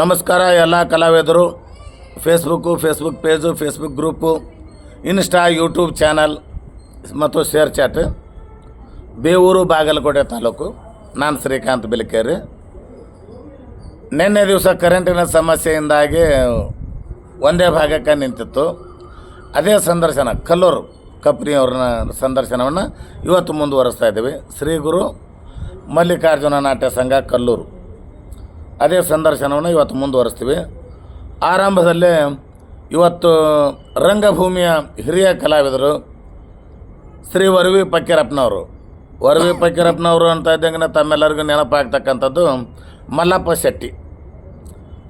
ನಮಸ್ಕಾರ ಎಲ್ಲ ಕಲಾವಿದರು. Facebook Facebook page Facebook group Insta YouTube channel ಮತ್ತು ಶೇರ್ ಚಾಟ್ ಬೇವೂರು ಬಾಗಲಕೋಟೆ ತಾಲೂಕು. ನಾನು ಶ್ರೀಕಾಂತ್ ಬಿಲಕೇರಿ. ನಿನ್ನೆ ದಿವಸ ಕರೆಂಟಿನ ಸಮಸ್ಯೆಯಿಂದಾಗಿ ಒಂದೇ ಭಾಗಕ್ಕೆ ನಿಂತಿತ್ತು. ಅದೇ ಸಂದರ್ಶನ, ಕಲ್ಲೂರು ಕಪ್ನಿಯವ್ರನ್ನ ಸಂದರ್ಶನವನ್ನು ಇವತ್ತು ಮುಂದುವರಿಸ್ತಾ ಇದ್ದೀವಿ. ಶ್ರೀ ಗುರು ಮಲ್ಲಿಕಾರ್ಜುನ ನಾಟ್ಯ ಸಂಘ ಕಲ್ಲೂರು. ಅದೇ ಸಂದರ್ಶನವನ್ನು ಇವತ್ತು ಮುಂದುವರಿಸ್ತೀವಿ. ಆರಂಭದಲ್ಲೇ ಇವತ್ತು ರಂಗಭೂಮಿಯ ಹಿರಿಯ ಕಲಾವಿದರು ಶ್ರೀ ವರವಿ ಪಕ್ಕೀರಪ್ಪನವರು ವರವಿ ಪಕ್ಕೀರಪ್ಪನವರು ಅಂತ ಇದ್ದಂಗೆ ತಮ್ಮೆಲ್ಲರಿಗೂ ನೆನಪಾಗ್ತಕ್ಕಂಥದ್ದು ಮಲ್ಲಪ್ಪ ಶೆಟ್ಟಿ.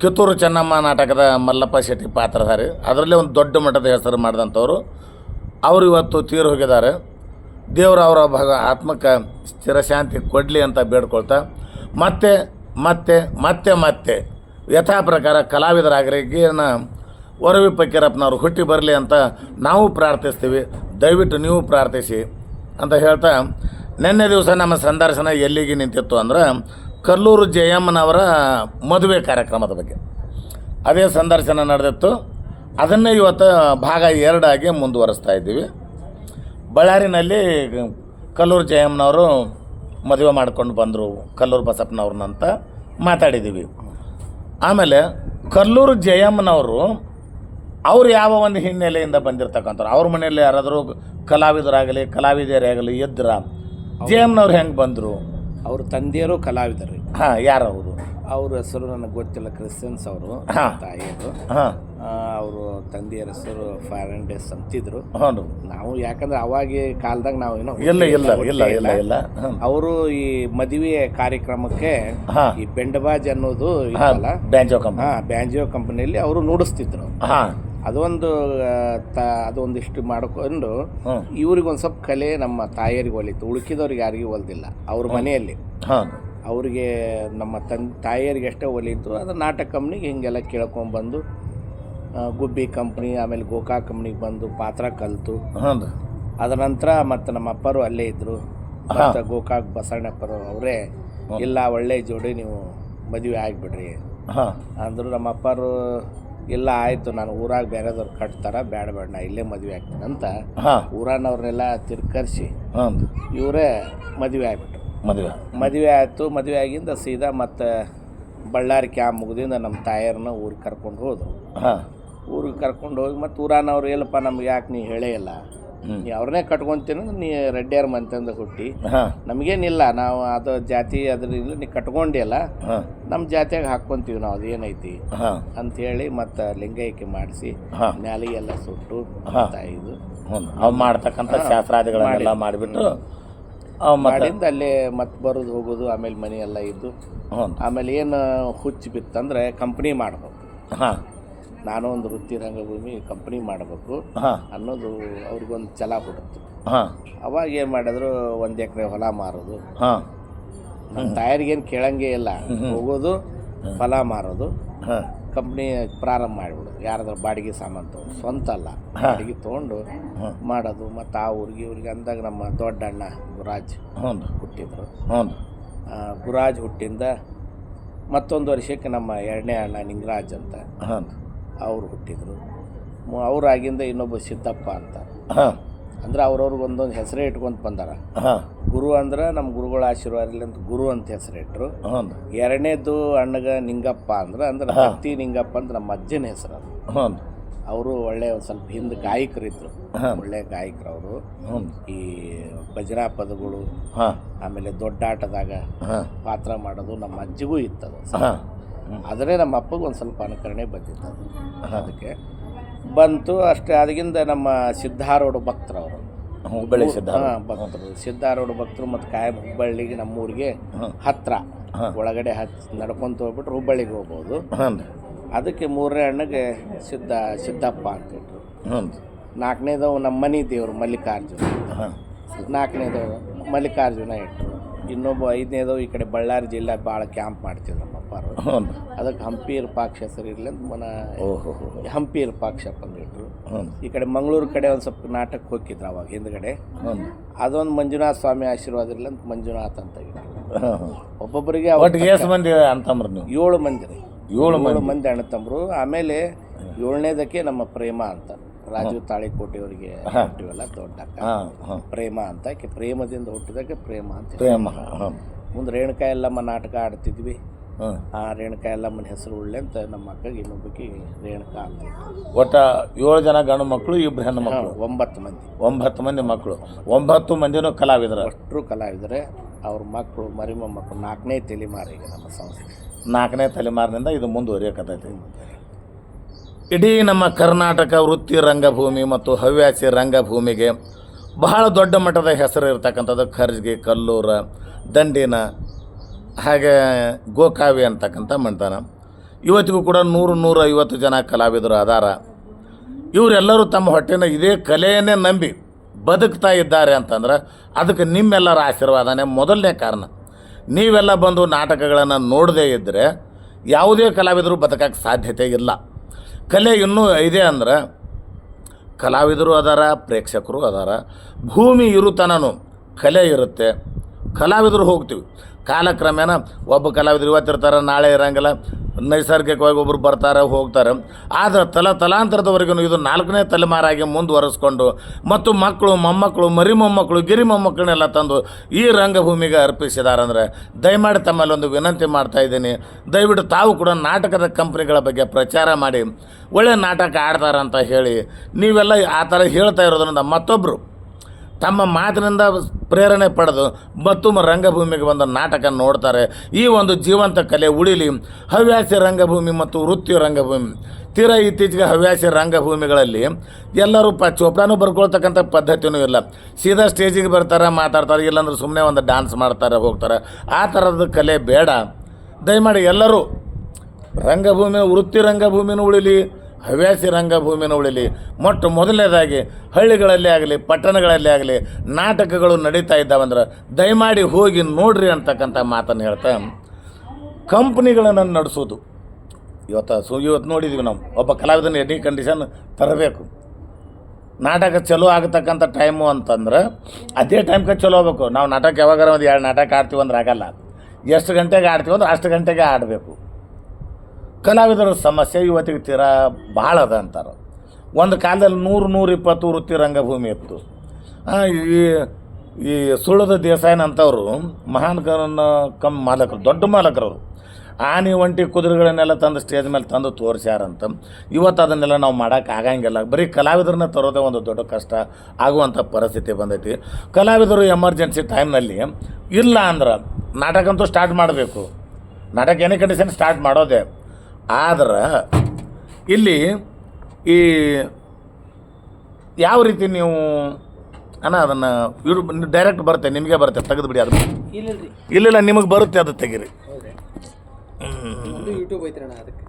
ಕಿತ್ತೂರು ಚೆನ್ನಮ್ಮ ನಾಟಕದ ಮಲ್ಲಪ್ಪ ಶೆಟ್ಟಿ ಪಾತ್ರಧಾರಿ. ಅದರಲ್ಲೇ ಒಂದು ದೊಡ್ಡ ಮಟ್ಟದ ಹೆಸರು ಮಾಡಿದಂಥವ್ರು. ಅವರು ಇವತ್ತು ತೀರು ಹೋಗಿದ್ದಾರೆ. ದೇವರು ಅವರ ಭಾಗ ಆತ್ಮಕ್ಕೆ ಸ್ಥಿರಶಾಂತಿ ಕೊಡಲಿ ಅಂತ ಬೇಡ್ಕೊಳ್ತಾ. ಮತ್ತೆ ಮತ್ತೆ ಮತ್ತೆ ಮತ್ತೆ. ಯಥಾ ಪ್ರಕಾರ ಕಲಾವಿದರಾಗರಿಗೇನ ವರವಿ ಫಕೀರಪ್ಪನವರು ಹುಟ್ಟಿ ಬರಲಿ ಅಂತ ನಾವು ಪ್ರಾರ್ಥಿಸ್ತೀವಿ. ದಯವಿಟ್ಟು ನೀವು ಪ್ರಾರ್ಥಿಸಿ ಅಂತ ಹೇಳ್ತಾ, ನಿನ್ನೆ ದಿವಸ ನಮ್ಮ ಸಂದರ್ಶನ ಎಲ್ಲಿಗೆ ನಿಂತಿತ್ತು ಅಂದ್ರೆ ಕಲ್ಲೂರು ಜಯಮ್ಮನವರ ಮದುವೆ ಕಾರ್ಯಕ್ರಮದ ಬಗ್ಗೆ. ಅದೇ ಸಂದರ್ಶನ ನಡೆದಿತ್ತು. ಅದನ್ನೇ ಇವತ್ತು ಭಾಗ ಎರಡಾಗಿ ಮುಂದುವರಿಸ್ತಾ ಇದ್ದೀವಿ. ಬಳ್ಳಾರಿನಲ್ಲಿ ಕಲ್ಲೂರು ಜಯಮ್ಮನವರು ಮದುವೆ ಮಾಡ್ಕೊಂಡು ಬಂದರು ಕಲ್ಲೂರು ಬಸಪ್ಪನವ್ರನ್ನಂತ ಮಾತಾಡಿದ್ದೀವಿ ಆಮೇಲೆ ಕಲ್ಲೂರು ಜಯಮ್ಮನವರು ಅವ್ರು ಯಾವ ಒಂದು ಹಿನ್ನೆಲೆಯಿಂದ ಬಂದಿರತಕ್ಕಂಥವ್ರು? ಅವ್ರ ಮನೆಯಲ್ಲಿ ಯಾರಾದರೂ ಕಲಾವಿದರಾಗಲಿ ಕಲಾವಿದರಾಗಲಿ ಎದ್ರ ಜಯಮ್ಮನವ್ರು ಹೆಂಗೆ ಬಂದರು? ಅವ್ರ ತಂದೆಯರು ಕಲಾವಿದರು. ಹಾಂ ಯಾರವರು? ಅವ್ರ ಹೆಸರು ನನಗೆ ಗೊತ್ತಿಲ್ಲ ಕ್ರಿಶ್ಚಿಯನ್ಸ್ ಅವರು ತಾಯಿಯವರು. ಅವರು ತಂದೆಯರ ಹೆಸರು ಫಾರೆಂಡೇಸ್ ಅಂತಿದ್ರು. ಹ್ಞೂ ನಾವು ಯಾಕಂದ್ರೆ ಅವಾಗ ಕಾಲದಾಗ ನಾವು ಏನೋ ಇಲ್ಲ ಇಲ್ಲ ಇಲ್ಲ ಇಲ್ಲ. ಇಲ್ಲ ಅವರು ಈ ಮದುವೆ ಕಾರ್ಯಕ್ರಮಕ್ಕೆ ಈ ಬೆಂಡಬಾಜ್ ಅನ್ನೋದು ಇಲ್ಲ ಇತ್ತಲ್ಲ? ಬ್ಯಾಂಜೋ ಕಂಪ್ನಿ ಹಾ ಬ್ಯಾಂಜಿಯೋ ಕಂಪನಿಯಲ್ಲಿ ಅವರು ನುಡಿಸ್ತಿದ್ರು. ಅದೊಂದು ತ ಅದೊಂದಿಷ್ಟು ಮಾಡ್ಕೊಂಡು ಹ್ಞೂ ಇವ್ರಿಗೆ ಒಂದು ಸ್ವಲ್ಪ ಕಲೆ ನಮ್ಮ ತಾಯಿಯರಿಗೆ ಒಲಿತು. ಉಳ್ಕಿದವ್ರಿಗೆ ಯಾರಿಗೂ ಒಲ್ದಿಲ್ಲ. ಅವ್ರ ಮನೆಯಲ್ಲಿ. ಹಾಂ. ಅವ್ರಿಗೆ ನಮ್ಮ ತನ್ ತಾಯಿಯರಿಗೆ ಎಷ್ಟೇ ಒಲಿತು ಅದು ನಾಟಕ ಕಂಪ್ನಿಗೆ ಹಿಂಗೆಲ್ಲ ಕೇಳ್ಕೊಂಬಂದು ಗುಬ್ಬಿ ಕಂಪ್ನಿ ಆಮೇಲೆ ಗೋಕಾ ಕಂಪ್ನಿಗೆ ಬಂದು ಪಾತ್ರ ಕಲಿತು. ಅದ ಅದರ ನಂತರ ಮತ್ತು ನಮ್ಮ ಅಪ್ಪರು ಅಲ್ಲೇ ಇದ್ದರು ಮತ್ತು ಗೋಕಾಕ್ ಬಸವಣ್ಣಪ್ಪರು ಅವರೇ ಇಲ್ಲ ಒಳ್ಳೆ ಜೋಡಿ ನೀವು ಮದುವೆ ಆಗಿಬಿಡ್ರಿ. ಅಂದರು ನಮ್ಮ ಅಪ್ಪರು ಇಲ್ಲ ಆಯಿತು ನಾನು ಊರಾಗ ಬೇರೆದವ್ರು ಕಟ್ತಾರ ಬೇಡ ಬೇಡ ನಾ ಇಲ್ಲೇ ಮದುವೆ ಆಗ್ತೀನಿ ಅಂತ ಊರನ್ನವ್ರನ್ನೆಲ್ಲ ತಿರ್ಕರಿಸಿ ಇವರೇ ಮದುವೆ ಆಗಿಬಿಟ್ರು. ಮದುವೆ. ಮದುವೆ ಆಯಿತು. ಮದುವೆ ಆಗಿಂದ ಸೀದಾ ಮತ್ತು ಬಳ್ಳಾರಿ ಕ್ಯಾಂಪ್ ಮುಗಿದಿಂದ ನಮ್ಮ ತಾಯರನ್ನ ಊರಿಗೆ ಕರ್ಕೊಂಡು ಹೋದರು. ಹಾಂ. ಊರಿಗೆ ಕರ್ಕೊಂಡು ಹೋಗಿ ಮತ್ತು ಊರಾನವ್ರು ಏನಪ್ಪ ನಮ್ಗೆ ಯಾಕೆ ನೀ ಹೇಳೇ ಇಲ್ಲ. ನೀ ಅವ್ರನ್ನೇ ಕಟ್ಕೊಂತೀನಿ ನೀ ರೆಡ್ಡಿಯರ್ ಮಂತಂದ ಹುಟ್ಟಿ. ಹಾಂ. ನಮಗೇನಿಲ್ಲ ನಾವು ಅದು ಜಾತಿ ಅದ್ರಿಂದ ನೀ ಕಟ್ಕೊಂಡಿಲ್ಲ ಹಾಂ. ನಮ್ಮ ಜಾತಿಯಾಗ ಹಾಕ್ಕೊಂತೀವಿ ನಾವು ಅದೇನೈತಿ ಹಾಂ. ಅಂಥೇಳಿ ಮತ್ತು ಲಿಂಗೈಕ್ಯ ಮಾಡಿಸಿ ಹಾಂ. ನ್ಯಾಲಿಗೆಲ್ಲ ಸುಟ್ಟು ಹಾ. ಇದು ಹ್ಞೂ ಅವು ಮಾಡ್ತಕ್ಕಂಥ ಶಾಸ್ತ್ರಾದಿಗಳನ್ನೆಲ್ಲ ಮಾಡಿಬಿಟ್ಟು ಮಾಡಿಂದ ಅಲ್ಲೇ ಮತ್ತೆ ಬರೋದು ಹೋಗೋದು ಆಮೇಲೆ ಮನೆ ಎಲ್ಲ ಇದ್ದು. ಹ್ಞೂ. ಆಮೇಲೆ ಏನು ಹುಚ್ಚು ಬಿತ್ತಂದ್ರೆ ಕಂಪ್ನಿ ಮಾಡ್ಬೇಕು. ಹಾಂ. ನಾನು ಒಂದು ವೃತ್ತಿ ರಂಗಭೂಮಿ ಕಂಪ್ನಿ ಮಾಡಬೇಕು ಹಾಂ. ಅನ್ನೋದು ಅವ್ರಿಗೊಂದು ಛಲ ಕೊಡುತ್ತೆ ಹಾಂ. ಅವಾಗ ಏನು ಮಾಡಿದ್ರು ಒಂದು ಎಕರೆ ಹೊಲ ಮಾರೋದು. ಹಾಂ. ನಮ್ಮ ತಾಯರಿಗೇನು ಕೇಳಂಗೇ ಇಲ್ಲ. ಹೋಗೋದು ಹೊಲ ಮಾರೋದು. ಹಾಂ. ಕಂಪ್ನಿ ಪ್ರಾರಂಭ ಮಾಡಿಬಿಡೋದು. ಯಾರಾದ್ರೂ ಬಾಡಿಗೆ ಸಾಮಾನು ತೊಗೊಂಡು ಸ್ವಂತ ಅಲ್ಲ. ಬಾಡಿಗೆ ತೊಗೊಂಡು. ಮಾಡೋದು. ಮತ್ತು ಆ ಊರಿಗೆ ಇವ್ರಿಗೆ ಅಂದಾಗ ನಮ್ಮ ದೊಡ್ಡ ಅಣ್ಣ ಗುರಾಜ್ ಹ್ಞೂ ಹುಟ್ಟಿದ್ರು. ಗುರಾಜ್ ಹುಟ್ಟಿಂದ ಮತ್ತೊಂದು ವರ್ಷಕ್ಕೆ ನಮ್ಮ ಎರಡನೇ ಅಣ್ಣ ನಿಂಗರಾಜ್ ಅಂತ ಹ್ಞೂ ಅವರು ಹುಟ್ಟಿದ್ರು. ಅವ್ರಾಗಿಂದ ಇನ್ನೊಬ್ಬ ಸಿದ್ದಪ್ಪ ಅಂತ. ಅಂದ್ರೆ ಅವ್ರವ್ರಿಗೆ ಒಂದೊಂದು ಹೆಸರೇ ಇಟ್ಕೊಂತ ಬಂದಾರ. ಹಾಂ. ಗುರು ಅಂದ್ರೆ ನಮ್ಮ ಗುರುಗಳ ಆಶೀರ್ವಾದ ಇಲ್ಲ ಅಂತ ಗುರು ಅಂತ ಹೆಸರಿಟ್ರು ಹ್ಞೂ ಎರಡನೇದು ಅಣ್ಣಗ ನಿಂಗಪ್ಪ ಅಂದ್ರೆ ಅಂದ್ರೆ ಹತ್ತಿ ನಿಂಗಪ್ಪ ಅಂತ ನಮ್ಮ ಅಜ್ಜನ ಹೆಸರು ಅದು. ಹ್ಞೂ ಅವರು ಒಳ್ಳೆ ಒಂದು ಸ್ವಲ್ಪ ಹಿಂದೆ ಗಾಯಕರಿದ್ರು. ಒಳ್ಳೆ ಗಾಯಕರು ಅವರು. ಹ್ಞೂ ಈ ಭಜನಾ ಪದಗಳು ಹಾಂ. ಆಮೇಲೆ ದೊಡ್ಡಾಟದಾಗ ಪಾತ್ರ ಮಾಡೋದು ನಮ್ಮ ಅಜ್ಜಿಗೂ ಇತ್ತದು. ಹಾಂ. ಆದರೆ ನಮ್ಮ ಅಪ್ಪಗೆ ಒಂದು ಸ್ವಲ್ಪ ಅನುಕರಣೆ ಬಂದಿತ್ತು ಅದು. ಅದಕ್ಕೆ ಬಂತು ಅಷ್ಟೇ ಅದಕ್ಕಿಂತ ನಮ್ಮ ಸಿದ್ಧಾರೂಢ ಭಕ್ತರು ಅವರು ಹುಬ್ಬಳ್ಳಿ ಸಿದ್ಧ ಹಾಂ ಭಕ್ತರು ಸಿದ್ಧಾರೂಢ ಭಕ್ತರು ಮತ್ತು ಕಾಯಂ ಹುಬ್ಬಳ್ಳಿಗೆ ನಮ್ಮೂರಿಗೆ ಊರಿಗೆ ಹತ್ರ. ಒಳಗಡೆ ಹತ್ ನಡ್ಕೊಂತ ಹೋಗ್ಬಿಟ್ರೆ ಹುಬ್ಬಳ್ಳಿಗೆ ಹೋಗ್ಬೋದು. ಹಾಂ ಅದಕ್ಕೆ ಮೂರನೇ ಅಣ್ಣಗೆ ಸಿದ್ಧ ಸಿದ್ದಪ್ಪ ಅಂತಿಟ್ರು ಹ್ಞೂ ನಾಲ್ಕನೇದವು ನಮ್ಮ ಮನೆ ದೇವರು ಮಲ್ಲಿಕಾರ್ಜುನ. ಹಾಂ. ನಾಲ್ಕನೇದವು ಮಲ್ಲಿಕಾರ್ಜುನ ಇಟ್ಟರು ಇನ್ನೊಬ್ಬ ಐದನೇದವು ಈ ಕಡೆ ಬಳ್ಳಾರಿ ಜಿಲ್ಲೆ ಭಾಳ ಕ್ಯಾಂಪ್ ಮಾಡ್ತಿದ್ರು ಹ್ಞೂ. ಅದಕ್ಕೆ ಹಂಪಿ ಇರ್ಪಾಕ್ಷ ಹೆಸರು ಇರಲಿ ಅಂತ ಮನ ಓಹೋ ಹೋ ಹಂಪಿ ಇರ್ಪಾಕ್ಷಪ್ಪ ಅಂದಿಟ್ರು ಹ್ಞೂ. ಈ ಕಡೆ ಮಂಗಳೂರು ಕಡೆ ಒಂದು ಸ್ವಲ್ಪ ನಾಟಕ ಹೋಗಿದ್ರು ಅವಾಗ ಹಿಂದ್ಗಡೆ. ಹ್ಞೂ. ಅದೊಂದು ಮಂಜುನಾಥ ಸ್ವಾಮಿ ಆಶೀರ್ವಾದ ಇರಲಿ ಅಂತ ಮಂಜುನಾಥ ಅಂತ ಹಾಂ ಒಬ್ಬೊಬ್ಬರಿಗೆ ಒಟ್ಟಿಗೆ ಎಷ್ಟು ಮಂದಿ ಅಂತಂಬ್ರು ನೀವು? ಏಳು ಮಂದಿ ರೀ. ಏಳು ಏಳು ಮಂದಿ. ಅಣ್ಣ ತಮ್ಮರು ಆಮೇಲೆ ಏಳನೇದಕ್ಕೆ ನಮ್ಮ ಪ್ರೇಮ ಅಂತ. ರಾಜು ತಾಳಿಕೋಟೆಯವರಿಗೆ ಹುಟ್ಟಿವಲ್ಲ ದೊಡ್ಡ ಪ್ರೇಮ ಅಂತ. ಪ್ರೇಮದಿಂದ ಹುಟ್ಟಿದಕ್ಕೆ ಪ್ರೇಮ ಅಂತ ಪ್ರೇಮ ಮುಂದೆ ರೇಣುಕಾ ಎಲ್ಲಮ್ಮ ನಾಟಕ ಆಡ್ತಿದ್ವಿ. ಆ ರೇಣುಕಾ ಎಲ್ಲಮ್ಮನ ಹೆಸರು ಉಳ್ಳೆ ಅಂತ ನಮ್ಮ ಅಕ್ಕಗೆ ಇನ್ನೊಬ್ಬಕ್ಕೆ ರೇಣುಕಾ ಅಂತ. ಒಟ್ಟ ಏಳು ಜನ ಗಂಡು ಮಕ್ಕಳು ಇಬ್ರು ಹೆಣ್ಣು ಮಕ್ಕಳು ಒಂಬತ್ತು ಮಂದಿ. ಒಂಬತ್ತು ಮಂದಿ ಮಕ್ಕಳು ಒಂಬತ್ತು ಮಂದಿನೂ ಕಲಾವಿದರು. ಅಷ್ಟರು ಕಲಾವಿದರೆ ಅವ್ರ ಮಕ್ಕಳು ಮರಿ ಮೊಮ್ಮಕ್ಕಳು ನಾಲ್ಕನೇ ತಲೆಮಾರಿಗೆ ಈಗ ನಮ್ಮ ಸಂಸ್ಥೆ. ನಾಲ್ಕನೇ ತಲೆಮಾರಿನಿಂದ ಇದು ಮುಂದುವರಿಯಕತ್ತೈತಿ. ಇಡೀ ನಮ್ಮ ಕರ್ನಾಟಕ ವೃತ್ತಿ ರಂಗಭೂಮಿ ಮತ್ತು ಹವ್ಯಾಸಿ ರಂಗಭೂಮಿಗೆ ಬಹಳ ದೊಡ್ಡ ಮಟ್ಟದ ಹೆಸರು ಇರ್ತಕ್ಕಂಥದ್ದು ಖರ್ಜ್ಗೆ ಕಲ್ಲೂರ ದಂಡಿನ ಹಾಗೆ ಗೋಕಾವಿ ಅಂತಕ್ಕಂಥ ಮಾಡ್ತಾನೆ ಇವತ್ತಿಗೂ ಕೂಡ ನೂರು ನೂರ ಐವತ್ತು ಜನ ಕಲಾವಿದರು ಅದಾರ. ಇವರೆಲ್ಲರೂ ತಮ್ಮ ಹೊಟ್ಟೆನ ಇದೇ ಕಲೆಯನ್ನೇ ನಂಬಿ ಬದುಕ್ತಾ ಇದ್ದಾರೆ ಅಂತಂದ್ರೆ ಅದಕ್ಕೆ ನಿಮ್ಮೆಲ್ಲರ ಆಶೀರ್ವಾದನೇ ಮೊದಲನೇ ಕಾರಣ. ನೀವೆಲ್ಲ ಬಂದು ನಾಟಕಗಳನ್ನು ನೋಡದೇ ಇದ್ದರೆ ಯಾವುದೇ ಕಲಾವಿದರು ಬದುಕಕ್ಕೆ ಸಾಧ್ಯತೆ ಇಲ್ಲ. ಕಲೆ ಇನ್ನೂ ಇದೆ ಅಂದ್ರೆ ಕಲಾವಿದರು ಅದಾರ, ಪ್ರೇಕ್ಷಕರು ಅದಾರ. ಭೂಮಿ ಇರುತನೂ ಕಲೆ ಇರುತ್ತೆ. ಕಲಾವಿದರು ಹೋಗ್ತೀವಿ. ಕಾಲಕ್ರಮೇಣ ಒಬ್ಬ ಕಲಾವಿದರು ಇವತ್ತಿರ್ತಾರೆ, ನಾಳೆ ಇರೋಂಗಿಲ್ಲ. ನೈಸರ್ಗಿಕವಾಗಿ ಒಬ್ಬರು ಬರ್ತಾರೆ, ಹೋಗ್ತಾರೆ. ಆದರೆ ತಲ ತಲಾಂತರದವರೆಗೂ ಇದು ನಾಲ್ಕನೇ ತಲೆಮಾರಾಗಿ ಮುಂದುವರೆಸ್ಕೊಂಡು ಮತ್ತು ಮಕ್ಕಳು, ಮೊಮ್ಮಕ್ಕಳು, ಮರಿ ಮೊಮ್ಮಕ್ಕಳು, ಗಿರಿ ಮೊಮ್ಮಕ್ಕಳನ್ನೆಲ್ಲ ತಂದು ಈ ರಂಗಭೂಮಿಗೆ ಅರ್ಪಿಸಿದಾರಂದರೆ ದಯಮಾಡಿ ತಮ್ಮಲ್ಲಿ ಒಂದು ವಿನಂತಿ ಮಾಡ್ತಾ ಇದ್ದೀನಿ. ದಯವಿಟ್ಟು ತಾವು ಕೂಡ ನಾಟಕದ ಕಂಪ್ನಿಗಳ ಬಗ್ಗೆ ಪ್ರಚಾರ ಮಾಡಿ ಒಳ್ಳೆಯ ನಾಟಕ ಆಡ್ತಾರಂತ ಹೇಳಿ ನೀವೆಲ್ಲ ಆ ಥರ ಹೇಳ್ತಾ ಇರೋದರಿಂದ ಮತ್ತೊಬ್ಬರು ತಮ್ಮ ಮಾತಿನಿಂದ ಪ್ರೇರಣೆ ಪಡೆದು ಮತ್ತೊಮ್ಮೆ ರಂಗಭೂಮಿಗೆ ಬಂದು ನಾಟಕ ನೋಡ್ತಾರೆ. ಈ ಒಂದು ಜೀವಂತ ಕಲೆ ಉಳಿಲಿ. ಹವ್ಯಾಸಿ ರಂಗಭೂಮಿ ಮತ್ತು ವೃತ್ತಿ ರಂಗಭೂಮಿ. ತೀರ ಇತ್ತೀಚೆಗೆ ಹವ್ಯಾಸಿ ರಂಗಭೂಮಿಗಳಲ್ಲಿ ಎಲ್ಲರೂ ಪ ಚೋಪ್ರಾನು ಬರ್ಕೊಳ್ತಕ್ಕಂಥ ಪದ್ಧತಿಯೂ ಇಲ್ಲ. ಸೀದಾ ಸ್ಟೇಜಿಗೆ ಬರ್ತಾರೆ, ಮಾತಾಡ್ತಾರೆ, ಇಲ್ಲಾಂದ್ರೆ ಸುಮ್ಮನೆ ಒಂದು ಡಾನ್ಸ್ ಮಾಡ್ತಾರೆ, ಹೋಗ್ತಾರೆ. ಆ ಥರದ ಕಲೆ ಬೇಡ. ದಯಮಾಡಿ ಎಲ್ಲರೂ ರಂಗಭೂಮಿ, ವೃತ್ತಿ ರಂಗಭೂಮಿನೂ ಉಳಿಲಿ. ಹವ್ಯಾಸಿ ರಂಗಭೂಮಿಯನ್ನು ಉಳಿಲಿ. ಮೊಟ್ಟ ಮೊದಲನೇದಾಗಿ ಹಳ್ಳಿಗಳಲ್ಲಿ ಆಗಲಿ, ಪಟ್ಟಣಗಳಲ್ಲಿ ಆಗಲಿ ನಾಟಕಗಳು ನಡೀತಾ ಇದ್ದಾವಂದ್ರೆ ದಯಮಾಡಿ ಹೋಗಿ ನೋಡ್ರಿ ಅಂತಕ್ಕಂಥ ಮಾತನ್ನು ಹೇಳ್ತಾ, ಕಂಪ್ನಿಗಳನ್ನು ನಡೆಸೋದು. ಇವತ್ತು ಸು, ಇವತ್ತು ನೋಡಿದ್ದೀವಿ ನಾವು. ಒಬ್ಬ ಕಲಾವಿದನ ಎನಿ ಕಂಡೀಷನ್ ತರಬೇಕು. ನಾಟಕ ಚಲೋ ಆಗತಕ್ಕಂಥ ಟೈಮು ಅಂತಂದ್ರೆ ಅದೇ ಟೈಮ್ಗೆ ಚಲೋ ಆಗಬೇಕು. ನಾವು ನಾಟಕ ಯಾವಾಗಾರ ಒಂದು ಎರಡು ನಾಟಕ ಆಡ್ತೀವಿ ಅಂದ್ರೆ ಆಗಲ್ಲ. ಎಷ್ಟು ಗಂಟೆಗೆ ಆಡ್ತೀವಿ ಅಂದ್ರೆ ಅಷ್ಟು ಗಂಟೆಗೆ ಆಡಬೇಕು. ಕಲಾವಿದರ ಸಮಸ್ಯೆ ಇವತ್ತಿಗೆ ತೀರಾ ಭಾಳ ಅದ ಅಂತಾರೆ. ಒಂದು ಕಾಲದಲ್ಲಿ ನೂರು, ನೂರ ಇಪ್ಪತ್ತು ವೃತ್ತಿ ರಂಗಭೂಮಿ ಇತ್ತು ಈ ಈ ಸುಳ್ಳದ ದೇಸಾಯಿನಂಥವ್ರು ಮಹಾನ್ ಕಮ್ ಮಾಲಕರು, ದೊಡ್ಡ ಮಾಲಕರವರು ಆನೆ, ಒಂಟಿ, ಕುದುರೆಗಳನ್ನೆಲ್ಲ ತಂದು ಸ್ಟೇಜ್ ಮೇಲೆ ತಂದು ತೋರಿಸ್ಯಾರಂತ. ಇವತ್ತು ಅದನ್ನೆಲ್ಲ ನಾವು ಮಾಡೋಕೆ ಆಗಂಗಿಲ್ಲ. ಬರೀ ಕಲಾವಿದರನ್ನ ತರೋದೇ ಒಂದು ದೊಡ್ಡ ಕಷ್ಟ ಆಗುವಂಥ ಪರಿಸ್ಥಿತಿ ಬಂದೈತಿ. ಕಲಾವಿದರು ಎಮರ್ಜೆನ್ಸಿ ಟೈಮ್ನಲ್ಲಿ ಇಲ್ಲ ಅಂದ್ರೆ ನಾಟಕ ಅಂತೂ ಸ್ಟಾರ್ಟ್ ಮಾಡಬೇಕು. ನಾಟಕ ಏನೇ ಕಂಡೀಷನ್ ಸ್ಟಾರ್ಟ್ ಮಾಡೋದೇ ಆದ್ರೆ ಇಲ್ಲಿ ಈ ಯಾವ ರೀತಿ ನೀವು ಅಣ್ಣ ಅದನ್ನು ಇವ್ರು ಡೈರೆಕ್ಟ್ ಬರುತ್ತೆ ನಿಮಗೆ ಬರುತ್ತೆ ತೆಗೆದು ಬಿಡಿ ಅದು. ಇಲ್ಲಿಲ್ಲ ನಿಮಗೆ ಬರುತ್ತೆ ಅದು ತೆಗೀರಿ. ಯೂಟ್ಯೂಬ್ ಅದಕ್ಕೆ.